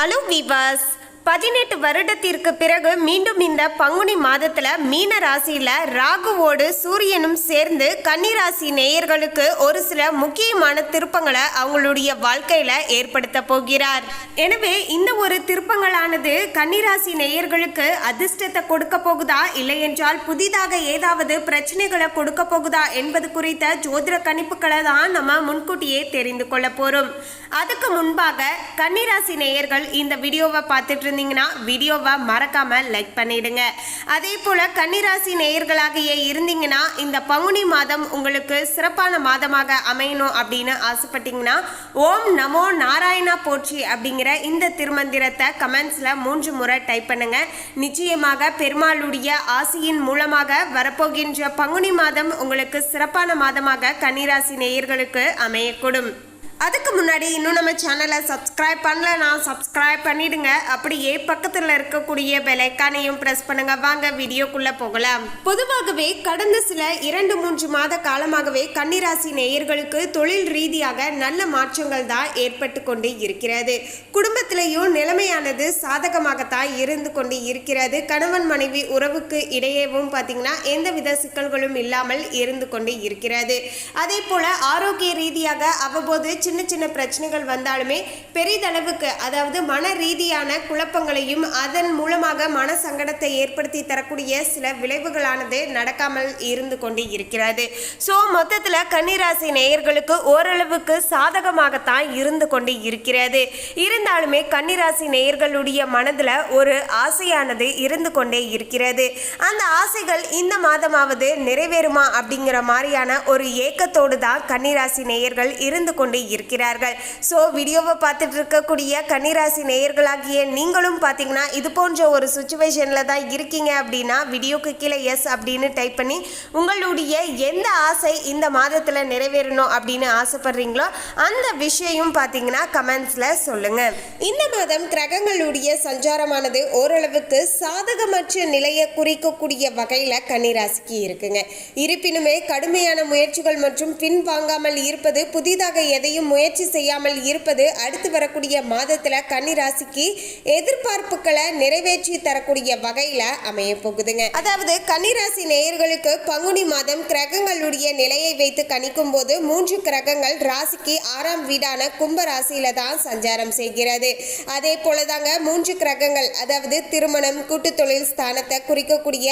Hello viewers, பதினெட்டு வருடத்திற்கு பிறகு மீண்டும் இந்த பங்குனி மாதத்துல மீன ராசியில ராகுவோடு சூரியனும் சேர்ந்து கன்னிராசி நேயர்களுக்கு ஒரு சில முக்கியமான திருப்பங்களை அவங்களுடைய வாழ்க்கையில ஏற்படுத்த போகிறார். எனவே இந்த ஒரு திருப்பங்களானது கன்னிராசி நேயர்களுக்கு அதிர்ஷ்டத்தை கொடுக்க போகுதா? இல்லை என்றால் புதிதாக ஏதாவது பிரச்சனைகளை கொடுக்க போகுதா? என்பது குறித்த ஜோதிட கணிப்புகளை தான் நம்ம முன்கூட்டியே தெரிந்து கொள்ள போறோம். அதுக்கு முன்பாக கன்னிராசி நேயர்கள் இந்த வீடியோவை பார்த்துட்டு இருந்தீங்கன்னா வீடியோவை மறக்காம லைக் பண்ணிடுங்க. அதே போல கன்னிராசி நேயர்களாகிய இருந்தீங்கன்னா இந்த பங்குனி மாதம் உங்களுக்கு சிறப்பான மாதமாக அமையணும் அப்படின்னு ஆசைப்பட்டீங்கன்னா ஓம் நமோ நாராயணா போற்றி அப்படிங்கிற இந்த திருமந்திரத்தை கமெண்ட்ஸ்ல மூன்று முறை டைப் பண்ணுங்க. நிச்சயமாக பெருமாளுடைய ஆசியின் மூலமாக வரப்போகின்ற பங்குனி மாதம் உங்களுக்கு சிறப்பான மாதமாக கன்னிராசி நேயர்களுக்கு அமையக்கூடும். அதுக்கு முன்னாடி இன்னும் நம்ம சேனலை சப்ஸ்கிரைப் பண்ணலனா சப்ஸ்கிரைப் பண்ணிடுங்க. அப்படியே பக்கத்தில் இருக்கக்கூடிய பெலைக்கானையும் ப்ரெஸ் பண்ணுங்க. வாங்க வீடியோக்குள்ள போகலாம். பொதுவாகவே கடந்த சில இரண்டு மூன்று மாத காலமாகவே கன்னிராசி நேயர்களுக்கு தொழில் ரீதியாக நல்ல மாற்றங்கள் தான் ஏற்பட்டு கொண்டு இருக்கிறது. குடும்பத்திலையும் நிலைமையானது சாதகமாகத்தான் இருந்து கொண்டு இருக்கிறது. கணவன் மனைவி உறவுக்கு இடையேவும் பார்த்தீங்கன்னா எந்தவித சிக்கல்களும் இல்லாமல் இருந்து கொண்டு இருக்கிறது. அதே போல ஆரோக்கிய ரீதியாக அவ்வப்போது சின்ன சின்ன பிரச்சனைகள் வந்தாலுமே பெரிதளவுக்கு அதாவது மன ரீதியான குழப்பங்களையும் அதன் மூலமாக மன சங்கடத்தை ஏற்படுத்தி தரக்கூடிய சில விளைவுகளானது நடக்காமல் இருந்து கொண்டு இருக்கிறது. ஸோ மொத்தத்தில் கன்னிராசி நேயர்களுக்கு ஓரளவுக்கு சாதகமாகத்தான் இருந்து கொண்டு இருக்கிறது. இருந்தாலுமே கன்னிராசி நேயர்களுடைய மனதில் ஒரு ஆசையானது இருந்து கொண்டே இருக்கிறது. அந்த ஆசைகள் இந்த மாதமாவது நிறைவேறுமா அப்படிங்கிற மாதிரியான ஒரு ஏக்கத்தோடு தான் கன்னிராசி நேயர்கள் இருந்து கொண்டு இருக்கிறார்கள். ஸோ வீடியோவை பார்த்துட்டு இருக்கக்கூடிய கன்னிராசி நேயர்களாகிய நீங்களும் பார்த்தீங்கன்னா இது போன்ற ஒரு சுச்சுவேஷனில் தான் இருக்கீங்க அப்படின்னா வீடியோக்கு கீழே எஸ் அப்படின்னு டைப் பண்ணி உங்களுடைய எந்த ஆசை இந்த மாதத்தில் நிறைவேறணும் அப்படின்னு ஆசைப்படுறீங்களோ அந்த விஷயம் பார்த்தீங்கன்னா கமெண்ட்ஸில் சொல்லுங்கள் இந்த மாதம் கிரகங்களுடைய சஞ்சாரமானது ஓரளவுக்கு சாதகமற்ற நிலையை குறிக்கக்கூடிய வகையில் கன்னிராசிக்கு இருக்குங்க. இருப்பினுமே கடுமையான முயற்சிகள் மற்றும் பின்வாங்காமல் இருப்பது புதிதாக எதையும் முயற்சி செய்யாமல் இருப்பது அடுத்து வரக்கூடிய மாதத்தில் கன்னிராசிக்கு எதிர்பார்ப்புகளை நிறைவேற்றி தரக்கூடிய வகையில் அமைய போகுதுங்க. அதாவது கன்னிராசி நேயர்களுக்கு பங்குனி மாதம் கிரகங்களுடைய நிலையை வைத்து கணிக்கும் போது மூன்று கிரகங்கள் ராசிக்கு ஆறாம் வீடான கும்ப ராசியில தான் சஞ்சாரம் செய்கிறது. அதே போலதாங்க மூன்று கிரகங்கள் அதாவது திருமணம் கூட்டு தொழில் ஸ்தானத்தை குறிக்கக்கூடிய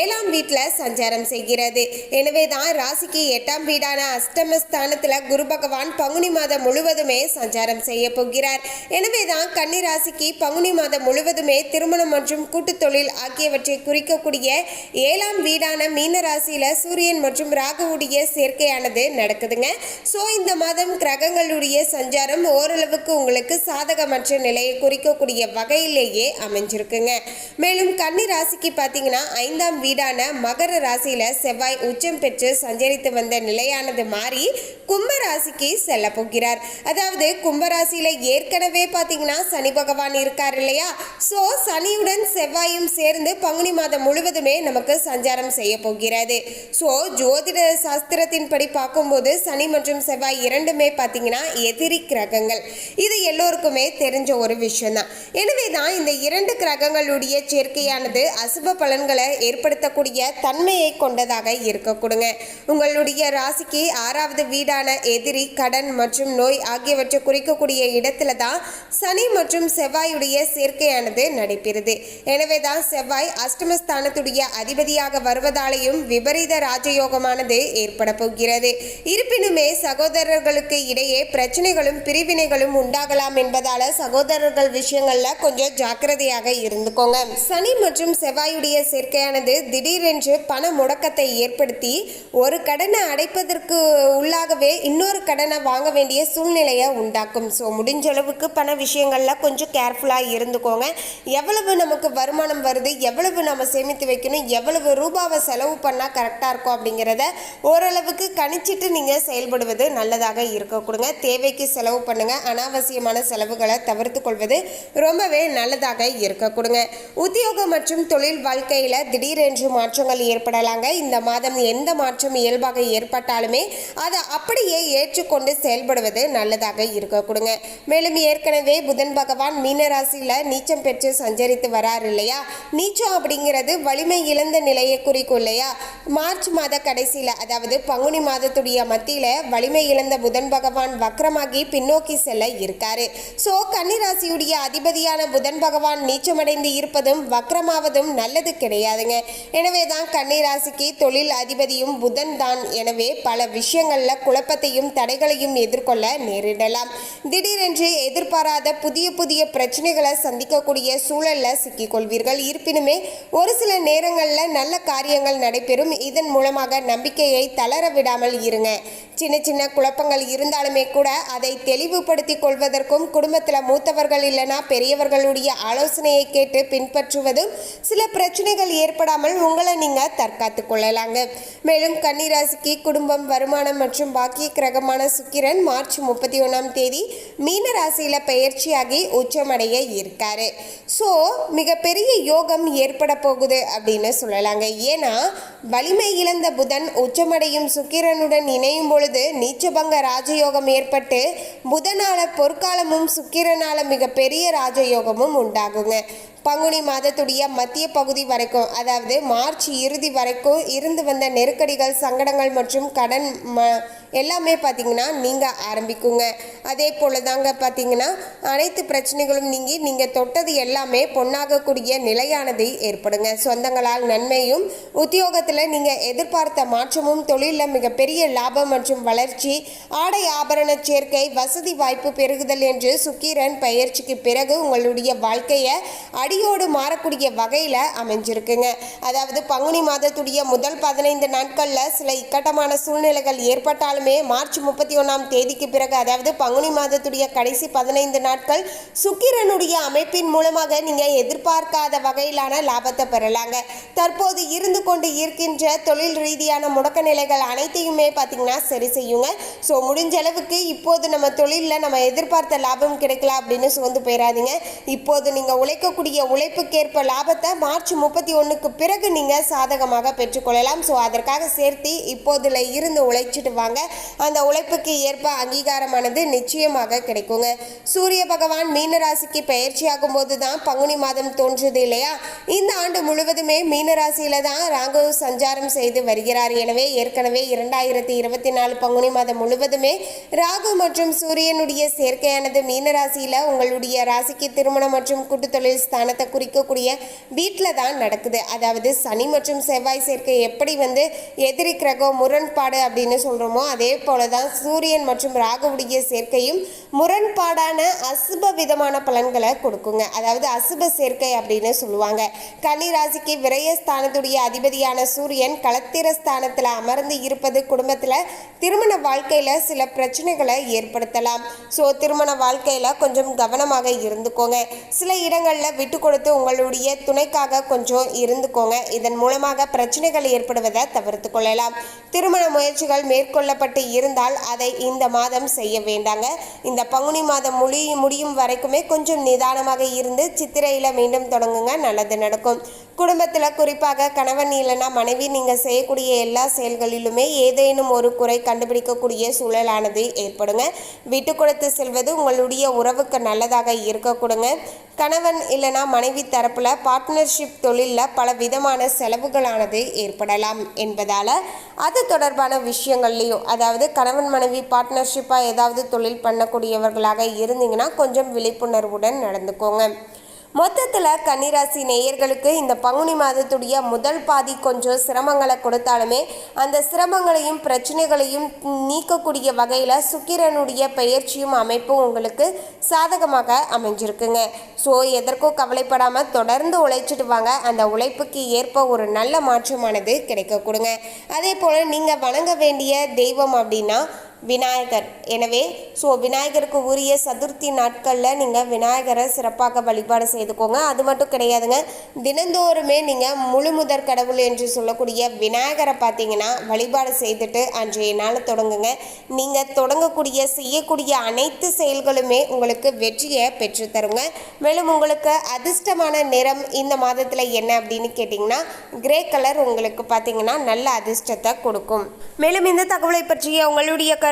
ஏழாம் வீட்டில் சஞ்சாரம் செய்கிறது. எனவே தான் ராசிக்கு எட்டாம் வீடான அஷ்டம குரு பகவான் பங்குனி மாதம் முழுவதுமே சஞ்சாரம் செய்ய போகிறார் எனவே தான் கன்னி ராசிக்கு பங்குனி மாதம் முழுவதுமே திருமணம் மற்றும் கூட்டு தொழில் ஆகியவற்றை குறிக்கக்கூடிய ஏழாம் வீடான மீன ராசியில சூரியன் மற்றும் ராகுவுடைய சேர்க்கையானது நடக்குதுங்க. ஸோ இந்த மாதம் கிரகங்களுடைய சஞ்சாரம் ஓரளவுக்கு உங்களுக்கு சாதகமற்ற நிலையை குறிக்கக்கூடிய வகையிலேயே அமைஞ்சிருக்குங்க. மேலும் கன்னி ராசிக்கு பார்த்தீங்கன்னா ஐந்தாம் வீடான மகர ராசியில செவ்வாய் உச்சம் பெற்று சஞ்சரித்து வந்த நிலையானது மாறி கும்ப ராசிக்கு செல்ல போகிறார். அதாவது கும்பராசியில ஏற்கனவே பார்த்தீங்கன்னா சனி பகவான் இருக்கார் இல்லையா? ஸோ சனியுடன் செவ்வாயும் சேர்ந்து பங்குனி மாதம் முழுவதுமே நமக்கு சஞ்சாரம் செய்ய போகிறது. ஸோ ஜோதிட சாஸ்திரத்தின்படி பார்க்கும்போது சனி மற்றும் செவ்வாய் இரண்டுமே பார்த்தீங்கன்னா எதிரி கிரகங்கள். இது எல்லோருக்குமே தெரிஞ்ச ஒரு விஷயம் தான் எனவே தான் இந்த இரண்டு கிரகங்களுடைய சேர்க்கையானது அசுப பலன்களை ஏற்படுத்தக்கூடிய தன்மையை கொண்டதாக இருக்கக்கூடுங்க. உங்களுடைய ராசிக்கு ஆறாவது வீடான எதிரி கடன் மற்றும் நோய் ஆகியவற்றை குறிக்கக்கூடிய இடத்துல தான் சனி மற்றும் செவ்வாயுடைய சேர்க்கையானது நடைபெறுது. எனவே தான் செவ்வாய் அஷ்டமஸ்தானத்துடைய அதிபதியாக வருவதாலேயும் விபரீத ராஜயோகமானது ஏற்பட போகிறது. இருப்பினுமே சகோதரர்களுக்கு இடையே பிரச்சனைகளும் பிரிவினைகளும் உண்டாகலாம் என்பதால சகோதரர்கள் விஷயங்கள்ல கொஞ்சம் ஜாக்கிரதையாக இருந்துக்கோங்க. சனி மற்றும் செவ்வாயுடைய சேர்க்கையானது திடீரென்று பண முடக்கத்தை ஏற்படுத்தி ஒரு கடனை அடைப்பதற்கு உள்ளாகவே இன்னொரு கடனை வாங்க வேண்டிய சூழ்நிலையை உண்டாக்கும். ஸோ முடிஞ்ச அளவுக்கு பண விஷயங்களில் கொஞ்சம் கேர்ஃபுல்லாக இருந்துக்கோங்க. எவ்வளவு நமக்கு வருமானம் வருது எவ்வளவு நம்ம சேமித்து வைக்கணும் எவ்வளவு ரூபாவை செலவு பண்ணால் கரெக்டாக இருக்கும் அப்படிங்கிறத ஓரளவுக்கு கணிச்சிட்டு நீங்கள் செயல்படுவது நல்லதாக இருக்க கொடுங்க. தேவைக்கு செலவு பண்ணுங்கள் அனாவசியமான செலவுகளை தவிர்த்து கொள்வது ரொம்பவே நல்லதாக இருக்க கொடுங்க. உத்தியோகம் மற்றும் தொழில் வாழ்க்கையில் திடீரென்று மாற்றங்கள் ஏற்படலாங்க. இந்த மாதம் எந்த மாற்றம் இயல்பாக ஏற்பட்டாலுமே அதை அப்படியே ஏற்றுக்கொண்டு செயல் செயல்படுவது நல்லதாக இருக்க கொடுங்க. மேலும் ஏற்கனவே புதன் பகவான் மீனராசியில நீச்சம் பெற்று சஞ்சரித்து வரார் இல்லையா? நீச்சம் அப்படிங்கிறது வலிமை இழந்த நிலையை குறிக்கும் இல்லையா? மார்ச் மாத கடைசியில் அதாவது பங்குனி மாதத்துடைய மத்தியில் வலிமை இழந்த புதன் பகவான் வக்கரமாகி பின்னோக்கி செல்ல இருக்காரு. ஸோ கன்னிராசியுடைய அதிபதியான புதன் பகவான் நீச்சமடைந்து இருப்பதும் வக்கரமாவதும் நல்லது கிடையாதுங்க. எனவே தான் கன்னிராசிக்கு தொழில் அதிபதியும் புதன் தான் எனவே பல விஷயங்கள்ல குழப்பத்தையும் தடைகளையும் எதிர்கொள்ள நேரிடலாம். திடீரென்று எதிர்பாராத புதிய புதிய பிரச்சனைகளை சந்திக்கக்கூடிய சூழலில் சிக்கிக்கொள்வீர்கள். இருப்பினுமே ஒரு சில நேரங்களில் நல்ல காரியங்கள் நடைபெறும். இதன் மூலமாக நம்பிக்கையை தளர விடாமல் இருங்க. சின்ன சின்ன குழப்பங்கள் இருந்தாலுமே கூட அதை தெளிவுபடுத்திக் கொள்வதற்கும் குடும்பத்தில் மூத்தவர்கள் இல்லைனா பெரியவர்களுடைய ஆலோசனையை கேட்டு பின்பற்றுவதும் சில பிரச்சனைகள் ஏற்படாமல் உங்களை நீங்கள் தற்காத்து கொள்ளலாங்க. மேலும் கன்னிராசிக்கு குடும்பம் வருமானம் மற்றும் பாக்கிய கிரகமான சுக்கிரன் மார்ச் முப்பத்தி ஒன்றாம் தேதி மீன ராசியில் பெயர்ச்சியாகி உச்சமடைய இருக்காரு. ஸோ மிகப்பெரிய யோகம் ஏற்பட போகுது அப்படின்னு சொல்லலாங்க. ஏன்னா வலிமை இழந்த புதன் உச்சமடையும் சுக்கிரனுடன் இணையும் பொழுது நீச்சபங்க ராஜயோகம் ஏற்பட்டு புதனால பொற்காலமும் சுக்கிரனால மிகப்பெரிய ராஜயோகமும் உண்டாகுங்க. பங்குனி மாதத்துடைய மத்திய பகுதி வரைக்கும் அதாவது மார்ச் இறுதி வரைக்கும் இருந்து வந்த நெருக்கடிகள் சங்கடங்கள் மற்றும் கடன் ம எல்லாமே பார்த்தீங்கன்னா நீங்கள் ஆரம்பிக்குங்க. அதே போல தாங்க பார்த்தீங்கன்னா அனைத்து பிரச்சனைகளும் நீங்கி நீங்கள் தொட்டது எல்லாமே பொன்னாகக்கூடிய நிலையானது ஏற்படுங்க. சொந்தங்களால் நன்மையும் உத்தியோகத்தில் நீங்கள் எதிர்பார்த்த மாற்றமும் தொழிலில் மிகப்பெரிய லாபம் மற்றும் வளர்ச்சி ஆடை ஆபரண சேர்க்கை வசதி வாய்ப்பு பெருகுதல் என்று சுக்கீரன் பயிற்சிக்கு பிறகு உங்களுடைய வாழ்க்கையை அடியோடு மாறக்கூடிய வகையில் அமைஞ்சிருக்குங்க. அதாவது பங்குனி மாதத்துடைய முதல் பதினைந்து நாட்களில் சில இக்கட்டமான சூழ்நிலைகள் ஏற்பட்டாலுமே மார்ச் முப்பத்தி ஒன்றாம் தேதிக்கு பிறகு அதாவது பங்குனி மாதத்துடைய கடைசி பதினைந்து நாட்கள் சுக்கிரனுடைய அமைப்பின் மூலமாக நீங்கள் எதிர்பார்க்காத வகையிலான லாபத்தை பெறலாங்க. தற்போது இருந்து கொண்டு இருக்கின்ற தொழில் ரீதியான முடக்க நிலைகள் அனைத்தையுமே பார்த்தீங்கன்னா சரி செய்யுங்க. ஸோ முடிஞ்ச அளவுக்கு இப்போது நம்ம தொழிலில் நம்ம எதிர்பார்த்த லாபம் கிடைக்கல அப்படின்னு சோர்ந்து போயிடாதீங்க இப்போது நீங்கள் உழைக்கக்கூடிய உழைப்புக்கேற்ப லாபத்தை மார்ச் முப்பத்தி ஒன்றுக்கு பிறகு நீங்கள் சாதகமாக பெற்றுக்கொள்ளலாம். ஸோ அதற்காக சேர்த்து இப்போதுல இருந்து உழைச்சிட்டு வாங்க. அந்த உழைப்புக்கு ஏற்ப அங்கீகாரமானது நிச்சயமாக கிடைக்குங்க. சூரிய பகவான் மீனராசிக்கு பயிற்சியாகும் போது தான் பங்குனி மாதம் தோன்றுது இல்லையா? இந்த ஆண்டு முழுவதுமே மீனராசியில தான் ராகு சஞ்சாரம் செய்து வருகிறார். எனவே ஏற்கனவே இரண்டாயிரத்தி இருபத்தி நாலு பங்குனி மாதம் முழுவதுமே ராகு மற்றும் சூரியனுடைய சேர்க்கையானது மீனராசியில உங்களுடைய ராசிக்கு திருமணம் மற்றும் கூட்டுத்தொழில் தொழில் ஸ்தானத்தை குறிக்கக்கூடிய வீட்டில் தான் நடக்குது. அதாவது சனி மற்றும் செவ்வாய் சேர்க்கை எப்படி வந்து எதிரி கிரகம் முரண்பாடு அப்படின்னு சொல்கிறோமோ அதே போல தான் சூரியன் மற்றும் ராகுவுடைய சேர்க்கையும் முரண்பாடான அசுப விதமான பலன்களை கொடுக்குங்க. அதாவது அசுப சேர்க்கை அப்படின்னு சொல்லுவாங்க. கன்னி ராசிக்கு விரயஸ்தானத்துடைய அதிபதியான சூரியன் களத்திர ஸ்தானத்தில் அமர்ந்து இருப்பது குடும்பத்தில் திருமண வாழ்க்கையில் சில பிரச்சனைகளை ஏற்படுத்தலாம். ஸோ திருமண வாழ்க்கையில் கொஞ்சம் கவனமாக இருந்துக்கோங்க. சில இடங்களில் விட்டு கொடுத்து உங்களுடைய துணைக்காக கொஞ்சம் இருந்துக்கோங்க. இதன் மூலமாக பிரச்சனைகள் ஏற்படுவதை தவிர்த்து கொள்ளலாம். திருமண முயற்சிகள் மேற்கொள்ளப்பட்டு இருந்தால் அதை இந்த மாதம் செய்ய வேண்டாங்க. இந்த பங்குனி மாதம் முடி முடியும் வரைக்குமே கொஞ்சம் நிதானமாக இருந்து சித்திரையில் மீண்டும் தொடங்குங்க. நல்லது நடக்கும். குடும்பத்தில் குறிப்பாக கணவன் இல்லைன்னா மனைவி நீங்கள் செய்யக்கூடிய எல்லா செயல்களிலுமே ஏதேனும் ஒரு குறை கண்டுபிடிக்கக்கூடிய சூழலானது ஏற்படுங்க. விட்டு கொடுத்து செல்வது உங்களுடைய உறவுக்கு நல்லதாக இருக்கக்கூடுங்க. கணவன் இல்லைனா மனைவி தரப்பில் பார்ட்னர்ஷிப் தொழிலில் பல விதமான செலவுகளானது ஏற்படலாம் என்பதால் அது தொடர்பான விஷயங்கள்லையும் அதாவது கணவன் மனைவி பார்ட்னர்ஷிப்பாக ஏதாவது தொழில் பண்ணக்கூடியவர்களாக இருந்தீங்கன்னா கொஞ்சம் விழிப்புணர்வுடன் நடந்துக்கோங்க. மொத்தத்தில் கன்னிராசி நேயர்களுக்கு இந்த பங்குனி மாதத்துடைய முதல் பாதி கொஞ்சம் சிரமங்களை கொடுத்தாலுமே அந்த சிரமங்களையும் பிரச்சனைகளையும் நீக்கக்கூடிய வகையில் சுக்கிரனுடைய பயிற்சியும் அமைப்பும் உங்களுக்கு சாதகமாக அமைஞ்சிருக்குங்க. ஸோ எதற்கும் கவலைப்படாமல் தொடர்ந்து உழைச்சிட்டு வாங்க. அந்த உழைப்புக்கு ஏற்ப ஒரு நல்ல மாற்றமானது கிடைக்க கொடுங்க அதே போல் நீங்கள் வணங்க வேண்டிய தெய்வம் அப்படின்னா விநாயகர். எனவே ஸோ விநாயகருக்கு உரிய சதுர்த்தி நாட்களில் நீங்கள் விநாயகரை சிறப்பாக வழிபாடு செய்துக்கோங்க. அது மட்டும் கிடையாதுங்க தினந்தோறுமே நீங்கள் முழு முதற் கடவுள் என்று சொல்லக்கூடிய விநாயகரை பார்த்தீங்கன்னா வழிபாடு செய்துட்டு அன்றைய நாள் தொடங்குங்க. நீங்கள் தொடங்கக்கூடிய செய்யக்கூடிய அனைத்து செயல்களுமே உங்களுக்கு வெற்றியை பெற்றுத்தருங்க. மேலும் உங்களுக்கு அதிர்ஷ்டமான நிறம் இந்த மாதத்தில் என்ன அப்படின்னு கேட்டிங்கன்னா கிரே கலர் உங்களுக்கு பார்த்தீங்கன்னா நல்ல அதிர்ஷ்டத்தை கொடுக்கும். மேலும் இந்த தகவலை பற்றிய உங்களுடைய கரு